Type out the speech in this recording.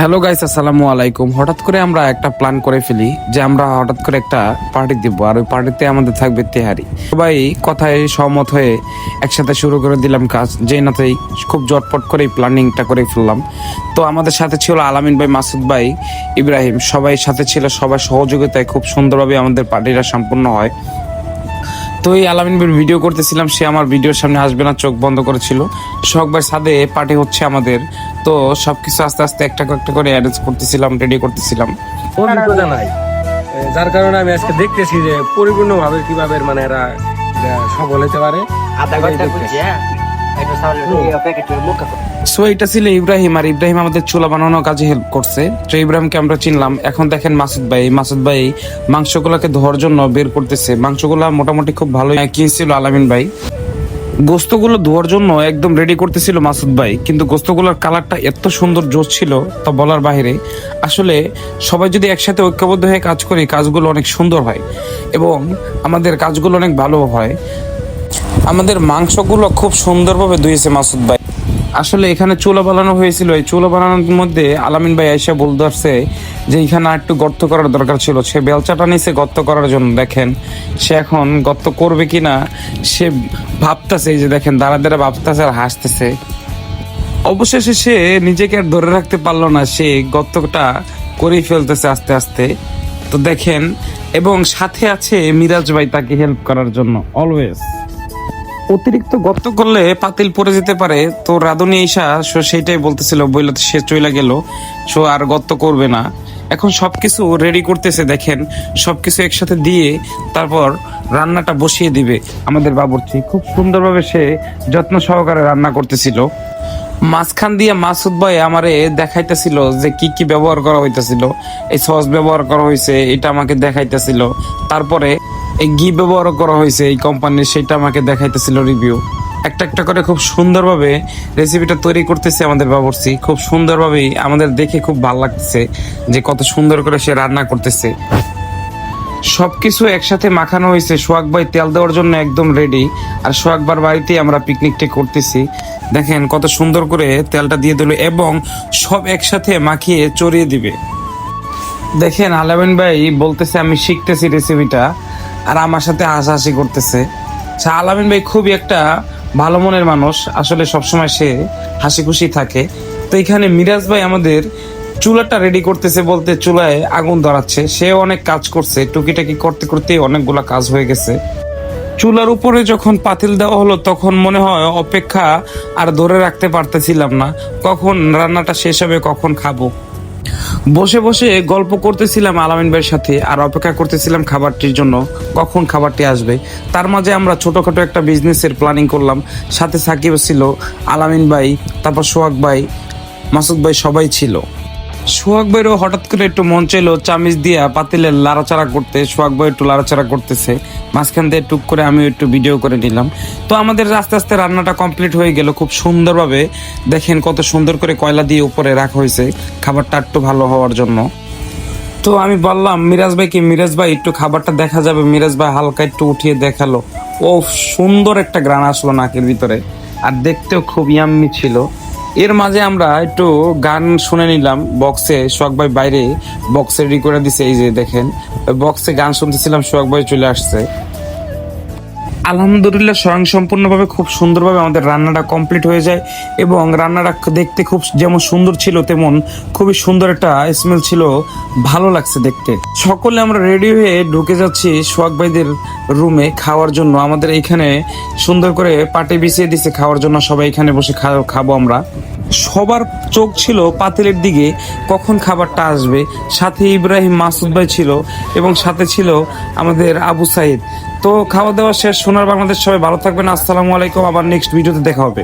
Hello guys আসসালামু আলাইকুম হঠাৎ করে আমরা একটা প্ল্যান করে ফেলি যে আমরা হঠাৎ করে একটা পার্টি দিব, আর ওই পার্টিতে আমাদের থাকবে তেহারি। সবাই কথায় সহমত হয়ে একসাথে শুরু করে দিলাম কাজ। যেই নাতেই খুব জটপট করে এই প্ল্যানিংটা করে ফেললাম। তো আমাদের সাথে ছিল আলামিন ভাই, মাসুদ ভাই, ইব্রাহিম। সবাই সাথে ছিল, সবার সহযোগিতায় খুব সুন্দরভাবে আমাদের পার্টিটা সম্পূর্ণ হয়। তো এই আলামিন ভাইয়ের ভিডিও করতেছিলাম সে আমার ভিডিওর সামনে আসবে না চোখ বন্ধ করেছিল। সকবার সাদে পার্টি হচ্ছে আমাদের তো সবকিছু আস্তে আস্তে একটা একটা করে অ্যারেঞ্জ করতেছিলাম রেডি করতেছিলাম। অভিজ্ঞতা নাই। যার কারণে আমি আজকে দেখতেছি যে পরিপূর্ণভাবে কীভাবে মানে এরা এরা সফল হতে পারে। আধা ঘণ্টা হ্যাঁ সো এটা ছিল ইব্রাহিম, আর ইব্রাহিম আমাদের চুলা বানানোর কাজে হেল্প করছে। তো ইব্রাহিমকে আমরা চিনলাম। এখন দেখেন মাসুদ ভাই মাসুদ ভাই মাংসগুলোকে ধোয়ার জন্য বের করতেছে। মাংসগুলা মোটামুটি খুব ভালো কিনছিল আলামিন ভাই? গোস্তগুলো ধোয়ার জন্য একদম রেডি করতেছিল মাসুদ ভাই, কিন্তু গোস্তগুলোর কালারটা এত সুন্দর জোস ছিল তা বলার বাইরে। আসলে সবাই যদি একসাথে ঐক্যবদ্ধ হয়ে কাজ করি, কাজগুলো অনেক সুন্দর হয় এবং আমাদের কাজগুলো অনেক ভালো হয়। আমাদের মাংসগুলো খুব সুন্দরভাবে ধুয়েছে মাসুদ ভাই। আসলে এখানে চুলা বানানো হয়েছিল। এই চুলা বানানোর মধ্যে আলামিন ভাই আইসা বলতে যে এখানে একটু গর্ত করার দরকার ছিল। সে বেলচাটা নিছে গর্ত করার জন্য, দেখেন। সে এখন গর্ত করবে কিনা, সে ভাবতেছে যে দেখেন, দাঁড়া দাঁড়া ভাবতেছে আর হাসতেছে। অবশেষে সে নিজেকে আর ধরে রাখতে পারল না। সে গর্তটা করেই ফেলতেছে আস্তে আস্তে। তো দেখেন, এবং সাথে আছে মিরাজ ভাই তাকে হেল্প করার জন্য অলওয়েজ অতিরিক্ত গর্ত করলে পাতিল পড়ে যেতে পারে। তো রাধুনি ঈশা, সো সেইটাই বলতেছিল বইলে সে চলে গেল। সো আর গর্ত করবে না। এখন সবকিছু রেডি করতেছে, দেখেন। সবকিছু একসাথে দিয়ে তারপর রান্নাটা বসিয়ে দিবে আমাদের বাবুর্চি। খুব সুন্দরভাবে সে যত্ন সহকারে রান্না করতেছিল। মাঝখান দিয়ে মাসুদ ভাই আমারে দেখাইতেছিল যে কি কি ব্যবহার করা হইতেছিল। এই সস ব্যবহার করা হয়েছে এটা আমাকে দেখাইতেছিল। তারপরে এই ঘি ব্যবহার করা হয়েছে এই কোম্পানির সেটা আমাকে দেখাইতেছিল রিভিউ একটা একটা করে খুব সুন্দরভাবে রেসিপিটা তৈরি করতেছে আমাদের বাবরসি খুব সুন্দরভাবেই আমাদের দেখে খুব ভালো লাগতেছে যে কত সুন্দর করে সে রান্না করতেছে। সবকিছু একসাথে মাখানো হয়েছে, সোহাগ ভাই তেল দেওয়ার জন্য একদম রেডি আর সোহাগবার বাড়িতেই আমরা পিকনিকটি করতেছি। দেখেন কত সুন্দর করে তেলটা দিয়ে দিল এবং সব একসাথে মাখিয়ে চড়িয়ে দিবে। দেখেন আলামিন ভাই বলতেছে, আমি শিখতেছি রেসিপিটা আর আমার সাথে হাসাহাসি করতেছে। আচ্ছা, আলামিন ভাই খুবই একটা ভালো মনের মানুষ। আসলে সবসময় সে হাসি খুশি থাকে। তো এখানে মিরাজ ভাই আমাদের চুলাটা রেডি করতেছে বলতে চুলায় আগুন ধরাচ্ছে। সে অনেক কাজ করছে। টুকিটাকি করতে করতে অনেকগুলা কাজ হয়ে গেছে। চুলার উপরে যখন পাতিল দেওয়া হলো তখন মনে হয় অপেক্ষা আর ধরে রাখতে পারতেছিলাম না। কখন রান্নাটা শেষ হবে কখন খাব। বসে বসে গল্প করতেছিলাম আলামিন ভাইয়ের সাথে আর অপেক্ষা করতেছিলাম খাবারটির জন্য, কখন খাবারটি আসবে। তার মাঝে আমরা ছোটোখাটো একটা বিজনেসের প্ল্যানিং করলাম। সাথে সাকিব ছিল, আলামিন ভাই, তারপর সোহাগ ভাই, মাসুদ ভাই সবাই ছিল। সোহাগ ভাইরও হঠাৎ করে একটু মন চাইলো চামিচ দিয়া পাতিলের লাড়াচাড়া করতে, সোহাগ ভাই একটু লাড়াচাড়া করতেছে। মাঝখান দিয়ে টুক করে আমি একটু ভিডিও করে নিলাম। তো আমাদের আস্তে আস্তে রান্নাটা কমপ্লিট হয়ে গেল খুব সুন্দরভাবে, দেখেন কত সুন্দর করে কয়লা দিয়ে উপরে রাখা হয়েছে, খাবারটা একটু ভালো হওয়ার জন্য। তো আমি বললাম, মিরাজ ভাইকে, মিরাজ ভাই, একটু খাবারটা দেখা যাবে। মিরাজ ভাই হালকা একটু উঠিয়ে দেখাল। ও সুন্দর একটা গ্রান আসলো নাকের ভিতরে। আর দেখতেও খুব ইয়াম্মি ছিল। এর মাঝে আমরা একটু গান শুনে নিলাম বক্সে সোহাগ ভাই বাইরে বক্সে রেডি করে দিছে, এই যে দেখেন বক্সে গান শুনতেছিলাম, সোহাগ ভাই চলে আসছে। আলহামদুলিল্লাহ স্বয়ং সম্পূর্ণভাবে খুব সুন্দরভাবে আমাদের রান্নাটা কমপ্লিট হয়ে যায় এবং রান্নাটা দেখতে খুব যেমন সুন্দর ছিল, তেমন খুবই সুন্দর একটা স্মেল ছিল, ভালো লাগছে দেখতে। সকলে আমরা রেডি হয়ে ঢুকে যাচ্ছি সোহাগ ভাইদের রুমে খাওয়ার জন্য। আমাদের এইখানে সুন্দর করে পাটে বিছিয়ে দিছে খাওয়ার জন্য। সবাই এখানে বসে খাব আমরা। সবার চোখ ছিল পাতিলের দিকে, কখন খাবারটা আসবে? সাথে ইব্রাহিম মাসুদ ভাই ছিল এবং সাথে ছিল আমাদের আবু সাইদ। তো খাওয়া দাওয়া শেষ, সোনার বাংলাদেশ সবাই ভালো থাকবেন। আসসালামু আলাইকুম, আবার নেক্সট ভিডিওতে দেখা হবে।